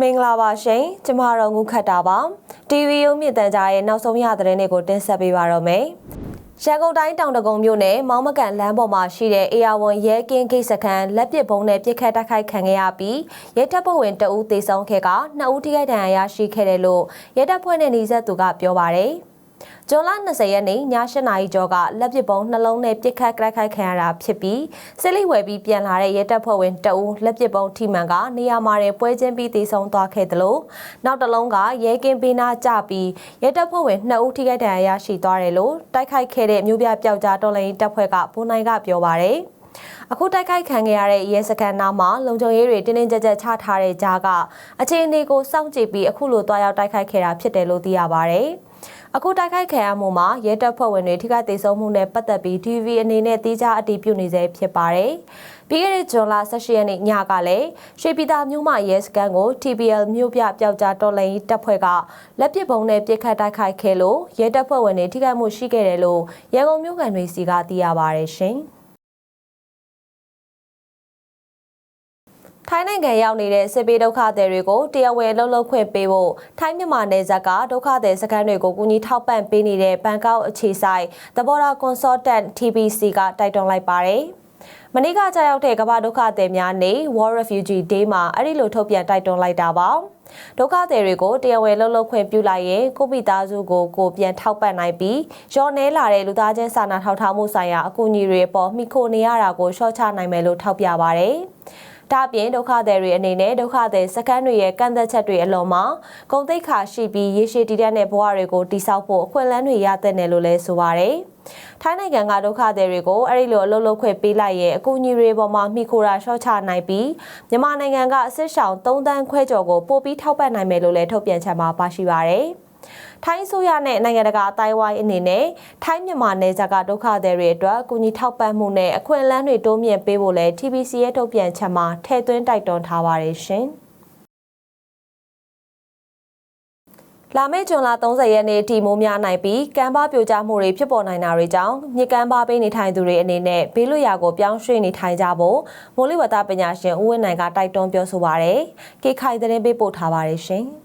မင်္ဂလာပါရှင်ကျမတို့ငုခတ်တာပါ TV ရုံးမြင့်တန်ကြားရဲ့နောက်ဆုံးရသတင်းတွေကိုတင်ဆက်ပေးပါတော့မယ်ရန်ကုန်တိုင်းတောင်တကုံမြို့နယ်မောင်းမကန်လမ်းပေါ်မှာရှိတဲ့အေယာဝန်ရဲကင်းဂိတ်စခန်းလက်ပစ်ဘုံနဲ့ပြစ်ခတ်တိုက်ခိုက်ခံခဲ့ရပြီးရဲတပ်ဖွဲ့ဝင်တအူးသေဆုံးခဲ့ကနှစ်ဦးထိခိုက်ဒဏ်ရာရရှိခဲ့တယ်လို့ရဲတပ်ဖွဲ့နဲ့နှီးဆက်သူကပြောပါတယ်။ ဇွန်လ20ရက်နေ့ည8နာရီကျော်ကလက်ပစ်ပုံးနှလုံးနဲ့ပြစ်ခတ်တိုက်ခိုက်ခံရတာဖြစ်ပြီးစစ်လိဝယ်ပြီးပြန်လာတဲ့ရဲတပ်ဖွဲ့ဝင်တအူးလက်ပစ်ပုံးထိမှန်ကနေရာမှာပွဲချင်းပြီးသေဆုံးသွားခဲ့တယ်လို့နောက်တစ်လုံးကရဲကင်းပေးနာကြပြီးရဲတပ်ဖွဲ့ဝင်2ဦးထိခိုက်ဒဏ်ရာရရှိသွားတယ်လို့တိုက်ခိုက်ခဲ့တဲ့မြို့ပြပျောက်ကြားတော်လိုင်းတပ်ဖွဲ့ကဘုံနိုင်ကပြောပါတယ်အခုတိုက်ခိုက်ခံခဲ့ရတဲ့ရဲစခန်းနားမှာလုံခြုံရေးတွေတင်းတင်းကြပ်ကြပ်ချထားတဲ့ကြားကအခြေအနေကိုစောင့်ကြည့်ပြီးအခုလိုတွားရောက်တိုက်ခိုက်ခဲ့တာဖြစ်တယ်လို့သိရပါဗျ။ အခုတိုက်ခိုက်ခံရမှုမှာရဲတပ်ဖွဲ့ဝင်တွေထိခိုက်ဒေဆုံးမှုနဲ့ပတ်သက်ပြီး TV အနေနဲ့တိကျအတည်ပြုနေစေဖြစ်ပါတယ်။ပြီးခဲ့တဲ့ဇွန်လ18ရက်နေ့ညကလည်းရွှေပြည်သာမြို့မှာရဲစခန်းကို TPL မြို့ပြပျောက်ကြားတော်လိုင်းတပ်ဖွဲ့ကလက်ပစ်ဗုံးနဲ့ပစ်ခတ်တိုက်ခိုက်ခဲ့လို့ရဲတပ်ဖွဲ့ဝင်တွေထိခိုက်မှုရှိခဲ့တယ်လို့ရန်ကုန်မြို့ကန်တွေစီကသိရပါတယ်ရှင်။ ထိုင်းနိုင်ငံရောက်နေတဲ့စစ်ပေးဒုက္ခသည်တွေကိုတရားဝင်လှုပ်လှုပ်ခွင့်ပေးဖို့ထိုင်းမြန်မာနယ်စပ်ကဒုက္ခသည်စခန်းတွေကိုကူညီထောက်ပံ့ပေးနေတဲ့ဘန်ကောက်အခြေစိုက်သဘောထား consultant TBC ကတိုက်တွန်းလိုက်ပါတယ်။မနေ့ကကြာရောက်တဲ့ကမ္ဘာဒုက္ခသည်များနေ့ World Refugee Day မှာအဲ့ဒီလိုထုတ်ပြန်တိုက်တွန်းလိုက်တာပါ။ဒုက္ခသည်တွေကိုတရားဝင်လှုပ်လှုပ်ခွင့်ပြုလိုက်ရင်ကိုပိသားစုကိုကိုပြန်ထောက်ပံ့နိုင်ပြီးရောနေလာတဲ့လူသားချင်းစာနာထောက်ထားမှုဆိုင်ရာအကူအညီတွေအပေါ်မိခိုနေရတာကိုရှော့ချနိုင်မယ်လို့ထောက်ပြပါဗျ။ ဒါအပြင်ဒုက္ခသည်တွေအနေနဲ့ဒုက္ခသည်စခန်းတွေရဲ့ကန့်သက်ချက်တွေအလုံးမှာဂုံတိတ်ခါရှိပြီးရေရှည်တည်တဲ့ဘဝတွေကိုတိစောက်ဖို့အခွင့်အလမ်းတွေရတဲ့နယ်လို့လဲဆိုပါရယ်ထိုင်းနိုင်ငံကဒုက္ခသည်တွေကိုအဲ့ဒီလိုအလုပ်လုပ်ခွင့်ပေးလိုက်ရဲ့အကူအညီတွေပေါ်မှာမိခိုရာရှော့ချနိုင်ပြီးမြန်မာနိုင်ငံကအစ်စ်ရှောင်3တန်းခွဲကျော်ကိုပို့ပြီးထောက်ပံ့နိုင်မယ်လို့လည်းထုတ်ပြန်ချက်မှာပါရှိပါရယ်။ ထိုင်းဆိုရနဲ့နိုင်ငံတကာအတိုင်းဝိုင်းအနေနဲ့ထိုင်းမြန်မာနယ်စပ်ကဒုက္ခသည်တွေအတွက်အကူအညီထောက်ပံ့မှုနဲ့အခွင့်အလမ်းတွေတိုးမြင့်ပေးဖို့လဲ TBC ရဲ့ထုတ်ပြန်ချက်မှာထည့်သွင်းတိုက်တွန်းထားပါတယ်ရှင်။လာမယ့်ဇွန်လ30ရက်နေ့ထိမိုးများနိုင်ပြီးကမ်းပါပြိုကျမှုတွေဖြစ်ပေါ်နိုင်တာတွေကြောင့်မြစ်ကမ်းပါပေးနေထိုင်သူတွေအနေနဲ့ဘေးလွတ်ရာကိုပြောင်းရွှေ့နေထိုင်ကြဖို့မိုးလေဝသပညာရှင်ဦးဝင်းနိုင်ကတိုက်တွန်းပြောဆိုပါရယ်။ကေခိုင်သတင်းပေးပို့ထားပါတယ်ရှင်။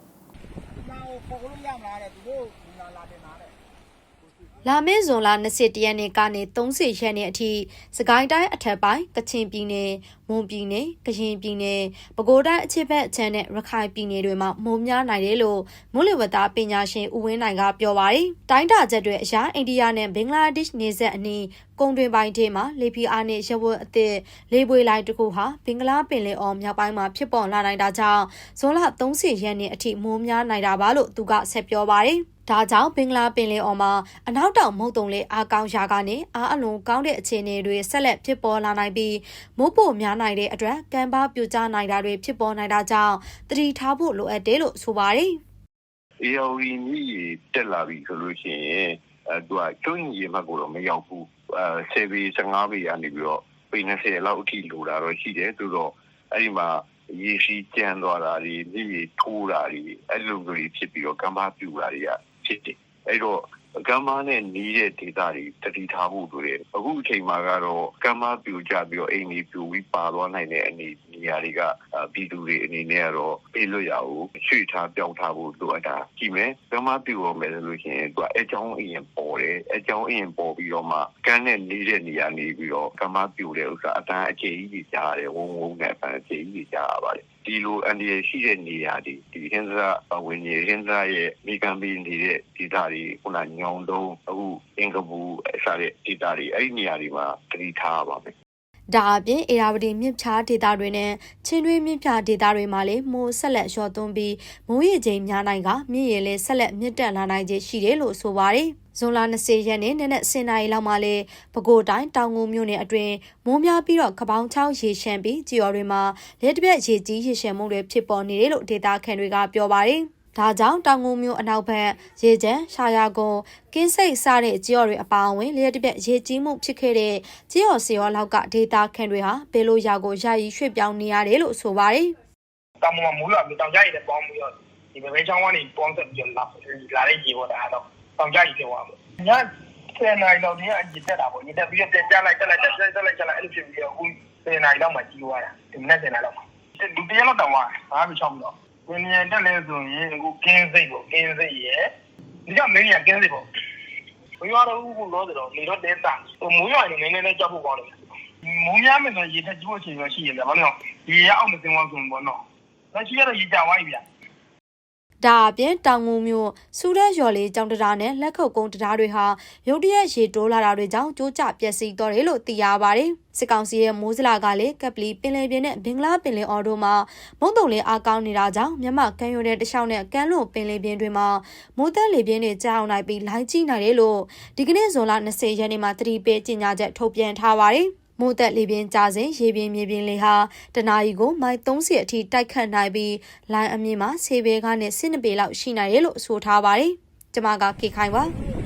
လာမင်းဇွန်လ21ရက်နေ့ကနေ30ရက်နေ့အထိစကိုင်းတိုင်းအထက်ပိုင်းကချင်ပြည်နယ်မွန်ပြည်နယ်ကရင်ပြည်နယ်ပဲခူးတိုင်းအချစ်ဘက်အချမ်းနဲ့ရခိုင်ပြည်နယ်တွေမှာမိုးများနိုင်တယ်လို့မိုးလေဝသပညာရှင်ဦးဝင်းနိုင်ကပြောပါတယ်။တိုင်းတာချက်တွေအရာအိန္ဒိယနဲ့ဘင်္ဂလားဒေ့ရှ်နေဆက်အနီးကုန်းတွင်ပိုင်းထဲမှာလေပြင်းအားနဲ့ရဝတ်အသစ်လေပွေလိုက်တစ်ခုဟာဘင်္ဂလားပင်လယ်အော်မြောက်ပိုင်းမှာဖြစ်ပေါ်လာနိုင်တာကြောင့်ဇွန်လ30ရက်နေ့အထိမိုးများနိုင်တာပါလို့သူကဆက်ပြောပါတယ်။ ဒါကြောင့်ဘင်္ဂလားပင်လယ်အော်မှာအနောက်တောင်မုတ်တုံလေးအားကောင်းရာကနေအားအလွန်ကောင်းတဲ့အခြေအနေတွေဆက်လက်ဖြစ်ပေါ်လာနိုင်ပြီးမိုးပိုများနိုင်တဲ့အတွက်ကံပါပြိုကျနိုင်တာတွေဖြစ်ပေါ်နိုင်တာကြောင့်တတိထားဖို့လိုအပ်တယ်လို့ဆိုပါတယ်။ AOE မြည်တက်လာပြီဆိုလို့ရှိရင်အဲသူကကျွန်းရေမှတ်ကိုတော့မရောက်ဘူးအဲ10ပေ15ပေကနေပြီးတော့ပေ20လောက်အထိလိုတာတော့ရှိတယ်ဆိုတော့အဲ့ဒီမှာရေရှိကျန်းသွားတာတွေမြည်ထိုးတာတွေအဲ့လိုမျိုးတွေဖြစ်ပြီးတော့ကံပါပြူတာတွေက ဖြစ်တယ်အဲ့တော့ကမ်းမနဲ့နီးတဲ့ဒေသတွေတတိထားဖို့တို့တယ်အခုအချိန်မှာကတော့ကမ်းမပြူကြပြီးတော့အိမ်ကြီးပြူပြီးပါသွားနိုင်တဲ့အနေ နေရာတွေကပြည်သူတွေအနေနဲ့ကတော့ပြေးလွတ်ရအောင်ရွှေ့ထားပြောင်းထားဖို့လိုအပ်တာကြည့်မယ်ကမ်းမပြူရမယ်ဆိုလို့ရှိရင်သူကအကြောင်းအရင်ပေါ်တယ်အကြောင်းအရင်ပေါ်ပြီးတော့မှကမ်းနဲ့နီးတဲ့နေရာနေပြီးတော့ကမ်းမပြူတဲ့ဥစ္စာအတန်းအခြေကြီးကြီးကြားရတယ်ဝုန်းဝုန်းနဲ့အပန်းအခြေကြီးကြီးကြားရပါတယ်ဒီလိုအန်ဒီရရှိတဲ့နေရာတွေဒီဟင်းစားပဝင်ကြီးဟင်းစားရဲ့မိကံပီနေတဲ့ဒေသတွေခုနညောင်တုံးအခုအင်္ဂပူအစားတဲ့ဒေသတွေအဲ့ဒီနေရာတွေမှာတတိထားပါမယ် ဒါအပြင်အေရာဝတီမြစ်ဖြားဒေသတွေနဲ့ချင်းတွင်းမြစ်ဖြားဒေသတွေမှာလည်းမိုးဆက်လက်လျှော့သွန်းပြီးမိုးရေချိန်များနိုင်ကမြစ်ရေလည်းဆက်လက်မြင့်တက်လာနိုင်ခြင်းရှိတယ်လို့ဆိုပါတယ်။ဇွန်လ20ရက်နေ့နနက်10:00နာရီလောက်မှာလဲပဲခူးတိုင်းတောင်ငူမြို့နယ်အတွင်းမိုးများပြီးတော့ကပောင်းချောင်းရေရှမ်းပြီးကြေော်တွေမှာလက်တပြက်ရေကြီးရေရှမ်းမှုတွေဖြစ်ပေါ်နေတယ်လို့ဒေတာခန်တွေကပြောပါတယ်။ ဒါကြောင့်တောင်ငူမြို့အနောက်ဘက်ရေချမ်းရှာယာကုန်းကင်းစိတ်စတဲ့ကြော်တွေအပါအဝင်လျက်တစ်ပြက်ရေကြီးမှုဖြစ်ခဲ့တဲ့ကြော်စီရောလောက်ကဒေတာခန်တွေဟာဘယ်လိုရာကိုယာယီရွှေ့ပြောင်းနေရတယ်လို့ဆိုပါတယ်။တောင်ပေါ်မှာမူးလာပြီးတောင်ကြရည်နဲ့ပေါင်းပြီးတော့ဒီဘဲချောင်းကနေပေါင်းဆက်ပြီးတော့လာလာတဲ့ရေပေါ်တာတော့တောင်ကြရည်ပြောသွားမှာည10နာရီလောက်တည်းအကြည့်တက်တာပေါ့ညတက်ပြီးတော့တက်ကြလိုက်တက်လိုက်တက်တက်လိုက်တက်လိုက်အဲ့လိုဖြစ်ပြီးတော့အခု10နာရီလောက်မှကြီးသွားတာဒီမနေ့10နာရီလောက်မှဒီတရက်လောက်တောင်သွားဘာမှမချောင်းဘူးတော့ ဝင်းမြန်တက်လဲဆိုရင်အခုကင်းစိတ်ပေါ့ကင်းစိတ်ရဲ့ဒီကမင်းကြီးကကင်းစိတ်ပေါ့ဘယ်ရောတော့ဘူးလို့ဆိုတော့လေတော့တဲတာဟိုမိုးရွာနေနေနဲ့ကြောက်ဖို့ကောင်းတယ်မိုးများမယ်ဆိုရေထက်ကျိုးအချိန်ရရှိရတယ်ဘာလို့လဲရေရအောင်မစင်ဝါဆိုပေါ့နော်လက်ရှိကတော့ရေကြဝိုင်းဗျာ ဒါအပြင်တောင်ငူမြို့စူရက်ရော်လေးကြောင်တရားနဲ့လက်ခုပ်ကုန်းတရားတွေဟာရုတ်တရက်ရေတိုးလာတာတွေကြောင့်ကျိုးကျပျက်စီးတော့တယ်လို့သိရပါတယ်။စစ်ကောင်စီရဲ့မိုးစလာကလည်းကပလီပင်လယ်ပြင်နဲ့ဘင်္ဂလားပင်လယ်အော်တို့မှာမုန်တုံလင်းအားကောင်းနေတာကြောင့်မြမကမ်းရိုးတဲ့တခြားနဲ့ကမ်းလွန်ပင်လယ်ပြင်တွေမှာမိုးသက်လေပြင်းတွေကြောက်နိုင်ပြီးလိုင်းကြီးနိုင်တယ်လို့ဒီကနေ့ဇွန်လ20ရက်နေ့မှာသတိပေးကြေညာချက်ထုတ်ပြန်ထားပါတယ်။ မိုးသက်လေပြင်းကြစဉ်ရေပြင်းမြေပြင်းလေဟာတနာရီကိုမိုင်30အထိတိုက်ခတ်နိုင်ပြီးလိုင်းအမြင့်မှာဆေးဘဲကားနဲ့စစ်နှစ်ပေလောက်ရှိနိုင်တယ်လို့ဆိုထားပါတယ်။ကျွန်မကခေခိုင်ပါ။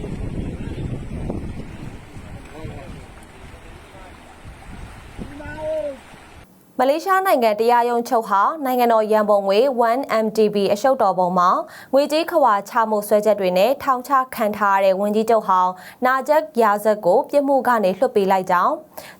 မလေးရှားနိုင်ငံတရားရုံးချုပ်ဟာနိုင်ငံတော်ရန်ပုံငွေ 1MDB အရှုပ်တော်ပုံမှာငွေကြေးခွာချမှုဆွဲချက်တွေနဲ့ထောင်ချခံထားရတဲ့ဝန်ကြီးချုပ်ဟောင်းနာဂျက်ရာဇက်ကိုပြစ်မှုကနေလွှတ်ပေးလိုက်ကြောင်း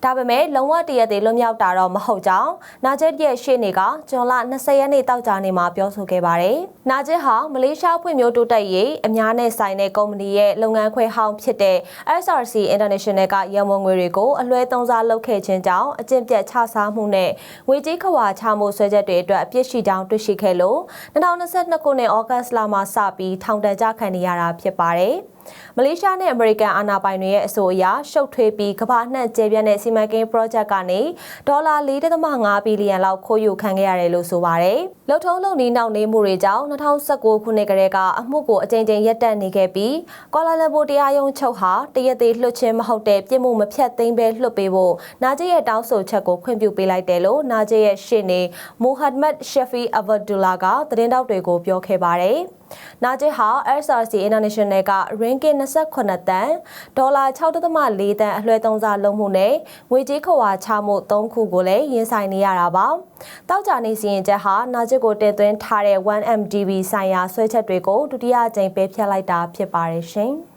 ဒါပေမဲ့လုံဝတရက်သေးလွတ်မြောက်တာတော့မဟုတ်ကြောင်းနာဂျက်ရဲ့ရှေ့နေကဇွန်လ20ရက်နေ့တောက်ကြနေမှာပြောဆိုခဲ့ပါတယ်။နာဂျက်ဟာမလေးရှားဖွံ့ဖြိုးတိုးတက်ရေးအများနဲ့ဆိုင်တဲ့ကုမ္ပဏီရဲ့လုပ်ငန်းခွဲဟောင်းဖြစ်တဲ့ SRC International ကရန်ပုံငွေတွေကိုအလွဲသုံးစားလုပ်ခဲ့ခြင်းကြောင့်အကျင့်ပြတ်ချစားမှုနဲ့ငွေကြေးခွာချမှုဆွဲချက်တွေအတွက်အပြစ်ရှိကြောင်းတွေ့ရှိခဲ့လို့2022ခုနှစ်ဩဂတ်လမှာစပြီးထောင်ဒဏ်ကြခံနေရတာဖြစ်ပါတယ်။ မလေးရှားနဲ့အမေရိကန်အာဏာပိုင်တွေရဲ့အဆိုအရရှုပ်ထွေးပြီးကမ္ဘာနှံ့ကျဲပြန့်တဲ့စီမံကိန်း project ကနေဒေါ်လာ4.5ဘီလီယံလောက်ခိုးယူခံခဲ့ရတယ်လို့ဆိုပါတယ်။လုံထုံးလုံနီးနောက်နေမှုတွေကြောင့်2019ခုနှစ်ကတည်းကအမှုကိုအကြိမ်ကြိမ်ရပ်တန့်နေခဲ့ပြီးကွာလာလမ်ပူတရားရုံးချုပ်ဟာတရက်သေးလွှတ်ခြင်းမဟုတ်တဲ့ပြစ်မှုမဖြတ်သိမ်းပဲလွှတ်ပေးဖို့နာဂျီရဲ့တောင်းဆိုချက်ကိုခွင့်ပြုပေးလိုက်တယ်လို့နာဂျီရဲ့ရှေ့နေမိုဟာမက်ရှက်ဖီအဗဒူလာကသတင်းတောက်တွေကိုပြောခဲ့ပါတယ်။နာဂျစ်ဟာ SRC International က ringgit 28တန်ဒေါ်လာ6.4တန်အလွှဲသုံးစားလုံးမှုနဲ့ငွေကြေးခွာချမှု3ခုကိုလည်းရင်ဆိုင်နေရတာပါ။တောက်ကြနေစီရင်ချက်ဟာနာဂျစ်ကိုတည်သွင်းထားတဲ့ 1MDB ဆိုင်ရာဆွဲချက်တွေကိုဒုတိယကြိမ်ပယ်ဖျက်လိုက်တာဖြစ်ပါတယ်ရှင်။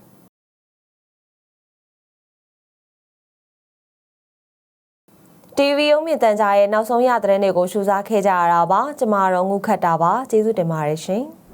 TV ရုံးမြင့်တန်ကြားရဲ့နောက်ဆုံးရသတင်းတွေကိုရှုစားခဲ့ကြရတာပါကျမတို့ငုခတ်တာပါကျေးဇူးတင်ပါတယ်ရှင်။